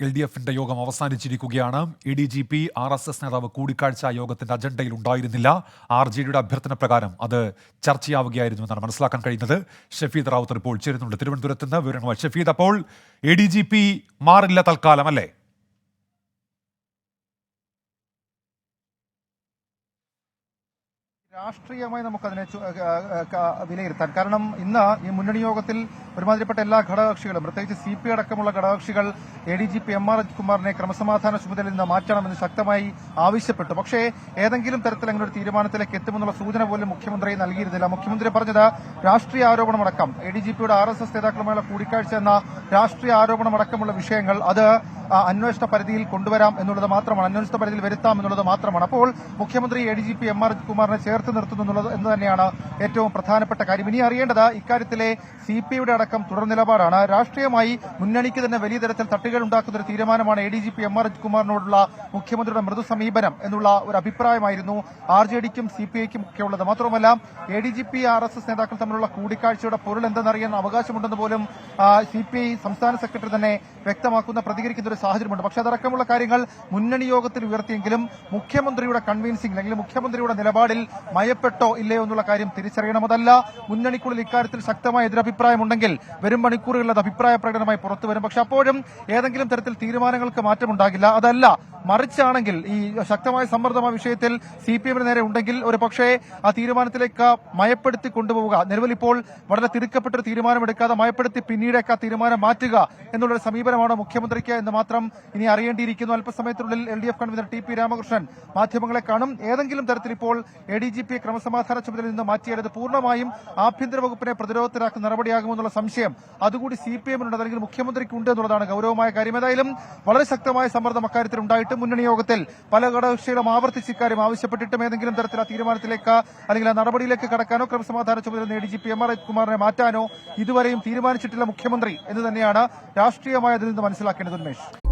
L D എഫിന്റെ യോഗം അവസാനിച്ചിരിക്കുകയാണ്. A D G P R S S നേതാവ് കൂടിക്കാഴ്ച യോഗത്തിന്റെ അജണ്ടയിൽ ഉണ്ടായിരുന്നില്ല. ആർ ജെ ഡിയുടെ അഭ്യർത്ഥന പ്രകാരം അത് ചർച്ചയാവുകയായിരുന്നു എന്നാണ് മനസ്സിലാക്കാൻ കഴിയുന്നത്. ഷഫീദ് റാവുത്തർ ഇപ്പോൾ ചേരുന്നുണ്ട്. തിരുവനന്തപുരത്ത് നിന്ന് വിവരങ്ങൾ ഷഫീദ് അപ്പോൾ എ ഡി ജി പി മാറില്ല തൽക്കാലം അല്ലേ? രാഷ്ട്രീയമായി നമുക്കതിനെ വിലയിരുത്താൻ. കാരണം ഇന്ന് ഈ മുന്നണി യോഗത്തിൽ ഒരുമാതിരിപ്പെട്ട എല്ലാ ഘടകകക്ഷികളും പ്രത്യേകിച്ച് സി പി അടക്കമുള്ള ഘടകകക്ഷികൾ A D G P M R കുമാറിനെ ക്രമസമാധാന ചുമതലയിൽ നിന്ന് മാറ്റണമെന്ന് ശക്തമായി ആവശ്യപ്പെട്ടു. പക്ഷേ ഏതെങ്കിലും തരത്തിൽ അങ്ങനെ ഒരു തീരുമാനത്തിലേക്ക് എത്തുമെന്നുള്ള സൂചന പോലും മുഖ്യമന്ത്രി നൽകിയിരുന്നില്ല. മുഖ്യമന്ത്രി പറഞ്ഞത് രാഷ്ട്രീയ ആരോപണമടക്കം എ ഡി ജി പിയുടെ ആർ എസ് എസ് നേതാക്കളുമായുള്ള കൂടിക്കാഴ്ച എന്ന രാഷ്ട്രീയ ആരോപണമടക്കമുള്ള വിഷയങ്ങൾ അത് അന്വേഷണ പരിധിയിൽ കൊണ്ടുവരാം എന്നുള്ളത് മാത്രമാണ്. അന്വേഷണ പരിധിയിൽ വരുത്താം എന്നുള്ളത് മാത്രമാണ്. അപ്പോൾ മുഖ്യമന്ത്രി A D G P M R കുമാറിനെ ചേർത്ത് നിർത്തുന്നു എന്നുള്ളത് എന്ന് തന്നെയാണ് ഏറ്റവും പ്രധാനപ്പെട്ട കാര്യം. ഇനി അറിയേണ്ടത് ഇക്കാര്യത്തിലെ സി പി ഐയുടെ അടക്കം തുടർ നിലപാടാണ്. രാഷ്ട്രീയമായി മുന്നണിക്ക് തന്നെ വലിയ തരത്തിൽ തട്ടുകൾ ഉണ്ടാക്കുന്ന ഒരു തീരുമാനമാണ് A D G P M R കുമാറിനോടുള്ള മുഖ്യമന്ത്രിയുടെ മൃദു സമീപനം എന്നുള്ള ഒരു അഭിപ്രായമായിരുന്നു ആർ ജെ ഡിക്കും സി പി ഐക്കും ഒക്കെ ഉള്ളത്. മാത്രമല്ല A D G P R S S നേതാക്കൾ തമ്മിലുള്ള കൂടിക്കാഴ്ചയുടെ പൊരുൾ എന്തെന്നറിയാൻ അവകാശമുണ്ടെന്ന് പോലും സി പി ഐ സംസ്ഥാന സെക്രട്ടറി തന്നെ വ്യക്തമാക്കുന്ന പ്രതികരിക്കുന്ന ഒരു സാഹചര്യമുണ്ട്. പക്ഷേ അതടക്കമുള്ള കാര്യങ്ങൾ മുന്നണി യോഗത്തിൽ ഉയർത്തിയെങ്കിലും മുഖ്യമന്ത്രിയുടെ കൺവീൻസിംഗ് അല്ലെങ്കിൽ മുഖ്യമന്ത്രിയുടെ നിലപാടിൽ മയപ്പെട്ടോ ഇല്ലയോ എന്നുള്ള കാര്യം തിരിച്ചറിയണം. അതല്ല മുന്നണിക്കുള്ളിൽ ഇക്കാര്യത്തിൽ ശക്തമായ എതിരഭിപ്രായമുണ്ടെങ്കിൽ വരും മണിക്കൂറുകളിൽ അത് അഭിപ്രായ പ്രകടനമായി പുറത്തുവരും പക്ഷെ അപ്പോഴും ഏതെങ്കിലും തരത്തിൽ തീരുമാനങ്ങൾക്ക് മാറ്റമുണ്ടാകില്ല. അതല്ല മറിച്ചാണെങ്കിൽ ഈ ശക്തമായ സമ്മർദ്ദം ആ വിഷയത്തിൽ സി പി എമ്മിന് നേരെ ഉണ്ടെങ്കിൽ ഒരു പക്ഷേ ആ തീരുമാനത്തിലേക്ക് മയപ്പെടുത്തി കൊണ്ടുപോവുക. നിലവിൽ ഇപ്പോൾ വളരെ തിടുക്കപ്പെട്ട ഒരു തീരുമാനമെടുക്കാതെ മയപ്പെടുത്തി പിന്നീടേക്ക് ആ തീരുമാനം മാറ്റുക എന്നുള്ളൊരു സമീപനമാണ് മുഖ്യമന്ത്രിക്ക് എന്ന് മാത്രം ഇനി അറിയേണ്ടിയിരിക്കുന്നു. അല്പസമയത്തിനുള്ളിൽ L D F convener T P Ramakrishnan മാധ്യമങ്ങളെ കാണും. ഏതെങ്കിലും തരത്തിൽ ഇപ്പോൾ എ ഡി ജി പി ക്രമസമാധാന ചുമതലയിൽ നിന്ന് മാറ്റിയാൽ അത് പൂർണമായും ആഭ്യന്തര വകുപ്പിനെ പ്രതിരോധത്തിലാക്കുന്ന നടപടിയാകുമെന്നുള്ള സംശയം അതുകൂടി സി പി എമ്മിനുണ്ട് അല്ലെങ്കിൽ മുഖ്യമന്ത്രിക്കുണ്ട് എന്നുള്ളതാണ് ഗൌരവമായ കാര്യം. ഏതായാലും വളരെ ശക്തമായ സമ്മർദ്ദം അക്കാര്യത്തിൽ ഉണ്ടായിട്ടും മുന്നണി യോഗത്തിൽ പല ഘടകകക്ഷികളും ആവർത്തിച്ച് ഇക്കാര്യം ആവശ്യപ്പെട്ടിട്ടും ഏതെങ്കിലും തരത്തിൽ ആ തീരുമാനത്തിലേക്ക് അല്ലെങ്കിൽ ആ നടപടിയിലേക്ക് കടക്കാനോ ക്രമസമാധാന ചുമതല നേടി ജി പി എം ആർ കുമാറിനെ മാറ്റാനോ ഇതുവരെയും തീരുമാനിച്ചിട്ടില്ല മുഖ്യമന്ത്രി എന്ന് തന്നെയാണ് രാഷ്ട്രീയമായ അതിൽ നിന്ന് മനസ്സിലാക്കേണ്ടത് ഉന്മേഷ്.